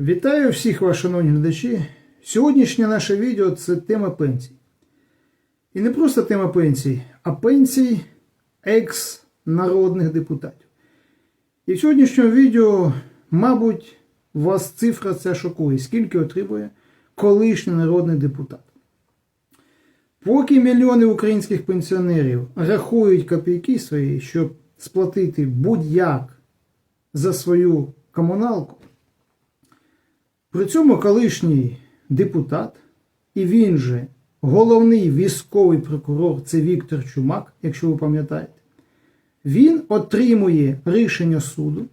Вітаю всіх вас, шановні глядачі. Сьогоднішнє наше відео це тема пенсій. І не просто тема пенсій, а пенсій екс-народних депутатів. І в сьогоднішньому відео, мабуть, вас цифра ця шокує, скільки отримує колишній народний депутат. Поки мільйони українських пенсіонерів рахують копійки свої, щоб сплатити будь-як за свою комуналку, при цьому колишній депутат, і він же головний військовий прокурор, це Віктор Чумак, якщо ви пам'ятаєте, він отримує рішення суду,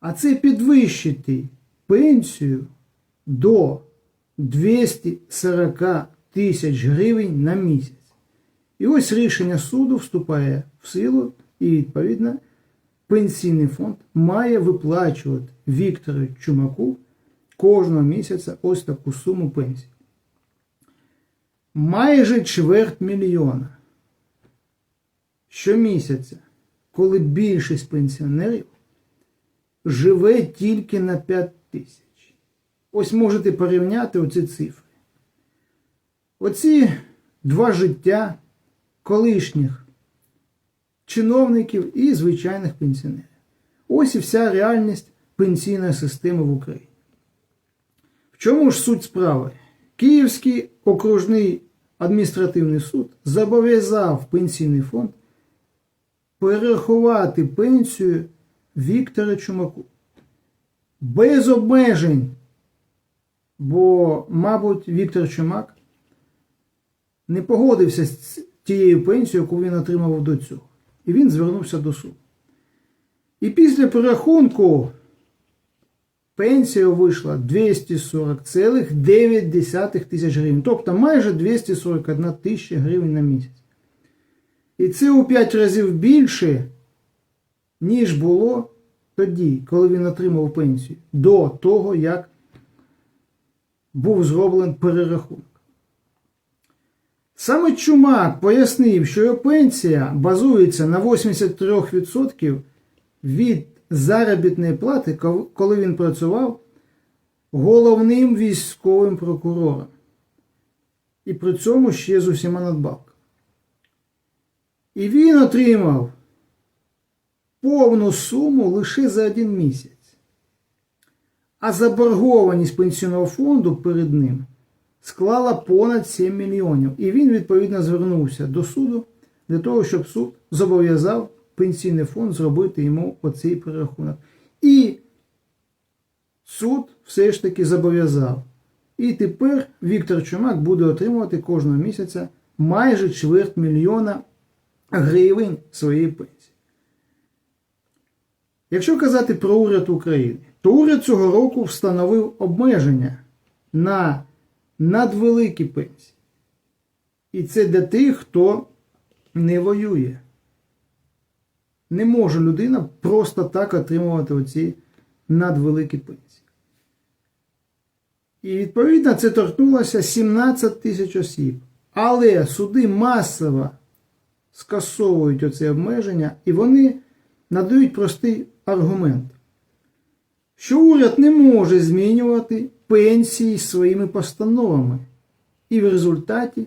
а це підвищити пенсію до 240 тисяч гривень на місяць. І ось рішення суду вступає в силу, і відповідно пенсійний фонд має виплачувати Віктору Чумаку кожного місяця ось таку суму пенсії. Майже чверть мільйона щомісяця, коли більшість пенсіонерів живе тільки на 5 тисяч. Ось можете порівняти оці цифри. Оці два життя колишніх чиновників і звичайних пенсіонерів. Ось і вся реальність пенсійної системи в Україні. В чому ж суть справи? Київський окружний адміністративний суд зобов'язав пенсійний фонд перерахувати пенсію Віктора Чумаку. Без обмежень. Бо, мабуть, Віктор Чумак не погодився з тією пенсією, яку він отримав до цього. І він звернувся до суду. І після перерахунку пенсія вийшла 240,9 тисяч гривень. Тобто майже 241 тисяча гривень на місяць. І це у 5 разів більше, ніж було тоді, коли він отримав пенсію, до того, як був зроблений перерахунок. Саме Чумак пояснив, що його пенсія базується на 83% від заробітної плати, коли він працював головним військовим прокурором. І при цьому ще з усіма надбавками. І він отримав повну суму лише за один місяць. А заборгованість пенсійного фонду перед ним склала понад 7 мільйонів. І він, відповідно, звернувся до суду для того, щоб суд зобов'язав пенсійний фонд зробити йому оцей перерахунок. І суд все ж таки зобов'язав. І тепер Віктор Чумак буде отримувати кожного місяця майже чверть мільйона гривень своєї пенсії. Якщо казати про уряд України, то уряд цього року встановив обмеження на надвеликі пенсії. І це для тих, хто не воює. Не може людина просто так отримувати оці надвеликі пенсії. І відповідно це торкнулося 17 тисяч осіб. Але суди масово скасовують оце обмеження, і вони надають простий аргумент, що уряд не може змінювати пенсії своїми постановами. І в результаті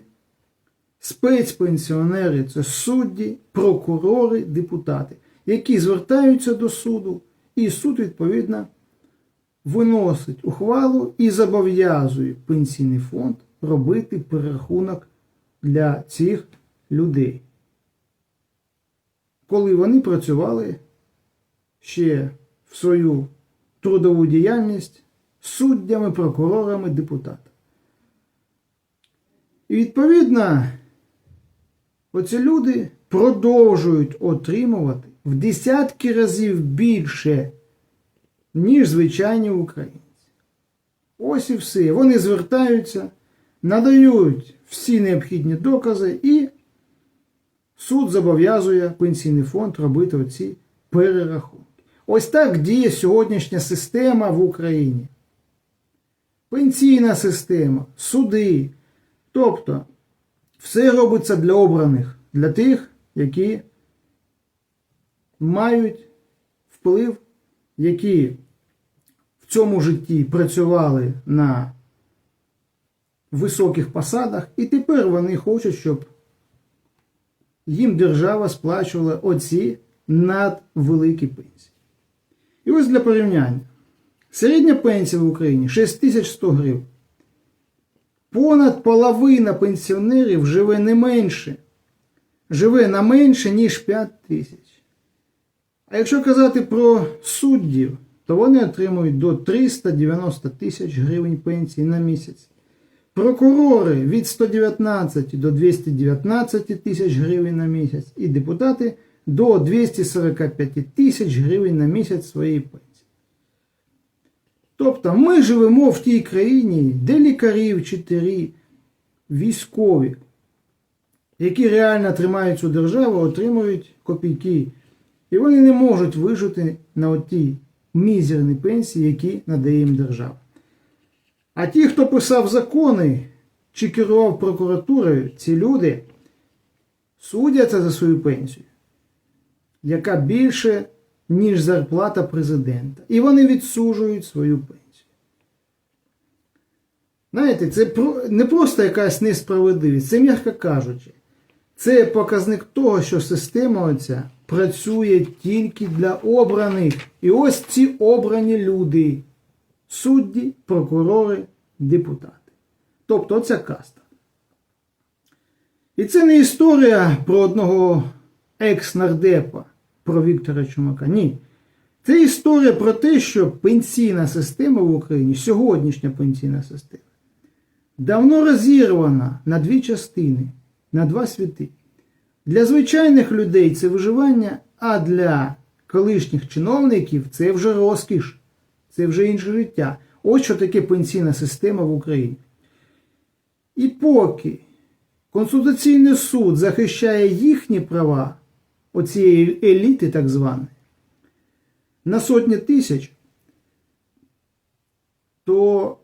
спецпенсіонери це судді, прокурори, депутати, які звертаються до суду, і суд, відповідно, виносить ухвалу і зобов'язує пенсійний фонд робити перерахунок для цих людей. Коли вони працювали ще в свою трудову діяльність суддями, прокурорами, депутатами. І відповідно, оці люди продовжують отримувати в десятки разів більше, ніж звичайні українці. Ось і все. Вони звертаються, надають всі необхідні докази, і суд зобов'язує пенсійний фонд робити оці перерахунки. Ось так діє сьогоднішня система в Україні. Пенсійна система, суди. Тобто, все робиться для обраних, для тих, які мають вплив, які в цьому житті працювали на високих посадах, і тепер вони хочуть, щоб їм держава сплачувала оці надвеликі пенсії. І ось для порівняння. Середня пенсія в Україні 6100 гривень. Понад половина пенсіонерів живе не менше, живе на менше, ніж 5 тисяч. А якщо казати про суддів, то вони отримують до 390 тисяч гривень пенсії на місяць. Прокурори від 119 до 219 тисяч гривень на місяць, і депутати до 245 тисяч гривень на місяць своєї пенсії. Тобто ми живемо в тій країні, де лікарі, вчителі, військові, які реально тримають цю державу, отримують копійки. І вони не можуть вижити на отій мізерні пенсії, які надає їм держава. А ті, хто писав закони чи керував прокуратурою, ці люди судяться за свою пенсію, яка більше, ніж зарплата президента. І вони відсуджують свою пенсію. Знаєте, це не просто якась несправедливість, це, м'яко кажучи, це показник того, що система оця працює тільки для обраних. І ось ці обрані люди судді, прокурори, депутати. Тобто оця каста. І це не історія про одного екс-нардепа, про Віктора Чумака. Ні. Це історія про те, що пенсійна система в Україні, сьогоднішня пенсійна система, давно розірвана на дві частини, на два світи. Для звичайних людей це виживання, а для колишніх чиновників це вже розкіш, це вже інше життя. Ось що таке пенсійна система в Україні. І поки Конституційний суд захищає їхні права, оцієї еліти так званої, на сотні тисяч, то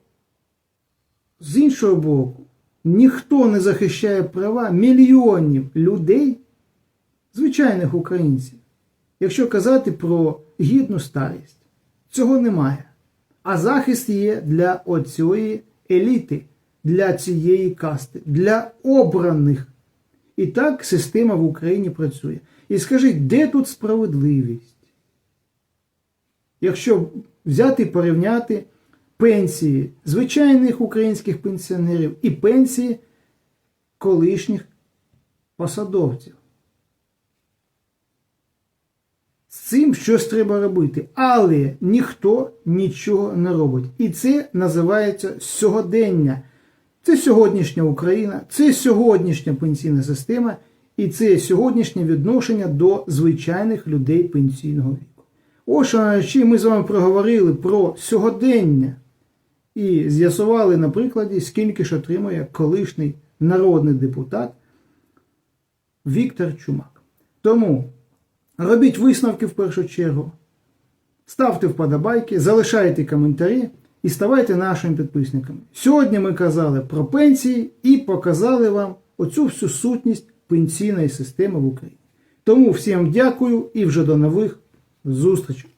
з іншого боку, ніхто не захищає права мільйонів людей, звичайних українців. Якщо казати про гідну старість, цього немає. А захист є для оцієї еліти, для цієї касти, для обраних. І так система в Україні працює. І скажіть, де тут справедливість? Якщо взяти і порівняти пенсії звичайних українських пенсіонерів і пенсії колишніх посадовців. З цим щось треба робити, але ніхто нічого не робить. І це називається сьогодення. Це сьогоднішня Україна, це сьогоднішня пенсійна система і це сьогоднішнє відношення до звичайних людей пенсійного віку. Ось що ми з вами проговорили про сьогодення і з'ясували на прикладі, скільки ж отримує колишній народний депутат Віктор Чумак. Тому робіть висновки в першу чергу, ставте вподобайки, залишайте коментарі і ставайте нашими підписниками. Сьогодні ми казали про пенсії і показали вам оцю всю сутність пенсійної системи в Україні. Тому всім дякую і вже до нових зустрічей.